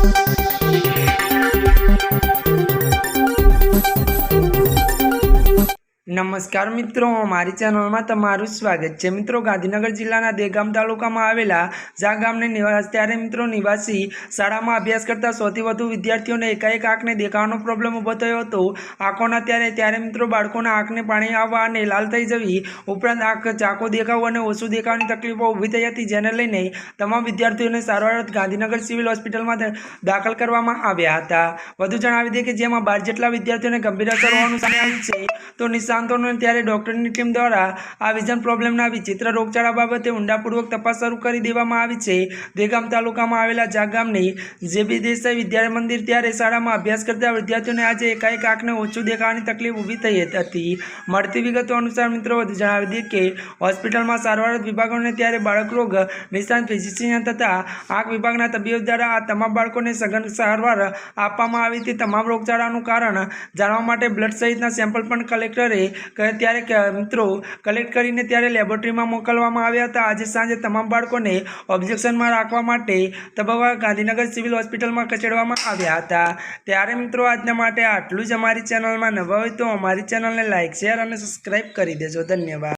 Thank you. નમસ્કાર મિત્રો, મારી ચેનલમાં તમારું સ્વાગત છે. મિત્રો, ગાંધીનગર જિલ્લાના દેગામ તાલુકામાં આવેલા ઝા ગામને નિવાસ ત્યારે મિત્રો નિવાસી શાળામાં અભ્યાસ કરતા સૌથી વધુ વિદ્યાર્થીઓને એકાએક આંખને દેખાવાનો પ્રોબ્લેમ ઊભો થયો હતો. આંખોના ત્યારે ત્યારે મિત્રો બાળકોના આંખને પાણી આવવા અને લાલ થઈ જવી, ઉપરાંત આંખ ચાકો દેખાવું અને ઓછું દેખાવાની તકલીફો ઊભી થઈ હતી, જેને લઈને તમામ વિદ્યાર્થીઓને સારવાર ગાંધીનગર સિવિલ હોસ્પિટલમાં દાખલ કરવામાં આવ્યા હતા. વધુ જણાવી દઈએ કે જેમાં બાર જેટલા વિદ્યાર્થીઓને ગંભીર અસર હોવાનું સામે આવ્યું છે, તો નિષ્ણાંતોને ત્યારે ડોક્ટરની ટીમ દ્વારા આ વિઝન પ્રોબ્લેમના વિચિત્ર રોગચાળા બાબતે ઊંડાપૂર્વક તપાસ શરૂ કરી દેવામાં આવી છે. દેગામ તાલુકામાં આવેલા જાગામની જેબી દેસાઈ વિદ્યાલય મંદિર ત્યારે શાળામાં અભ્યાસ કરતા વિદ્યાર્થીઓને આજે એકાએક આંખને ઓછું દેખાવાની તકલીફ ઊભી થઈ હતી. મળતી વિગતો અનુસાર મિત્રો વધુ જણાવી દઈએ કે હોસ્પિટલમાં સારવાર વિભાગોને ત્યારે બાળક રોગ નિષ્ણાંત ફિઝિશિયન તથા આંખ વિભાગના તબીબો દ્વારા આ તમામ બાળકોને સઘન સારવાર આપવામાં આવી હતી તમામ રોગચાળાનું કારણ જાણવા માટે બ્લડ સહિતના સેમ્પલ પણ કલેક્ટરે ત્યારે મિત્રો કલેક્ટ કરીને ત્યારે લેબોરેટરીમાં મોકલવામાં આવ્યા હતા. આજે સાંજે તમામ બાળકોને ઓબ્જેક્શનમાં રાખવા માટે તબવા ગાંધીનગર સિવિલ હોસ્પિટલમાં ખસેડવામાં આવ્યા હતા. ત્યારે મિત્રો, આજના માટે આટલું જ અમારી ચેનલમાં નવા હોય તો અમારી ચેનલને લાઇક શેર અને સબસ્ક્રાઈબ કરી દેજો. ધન્યવાદ.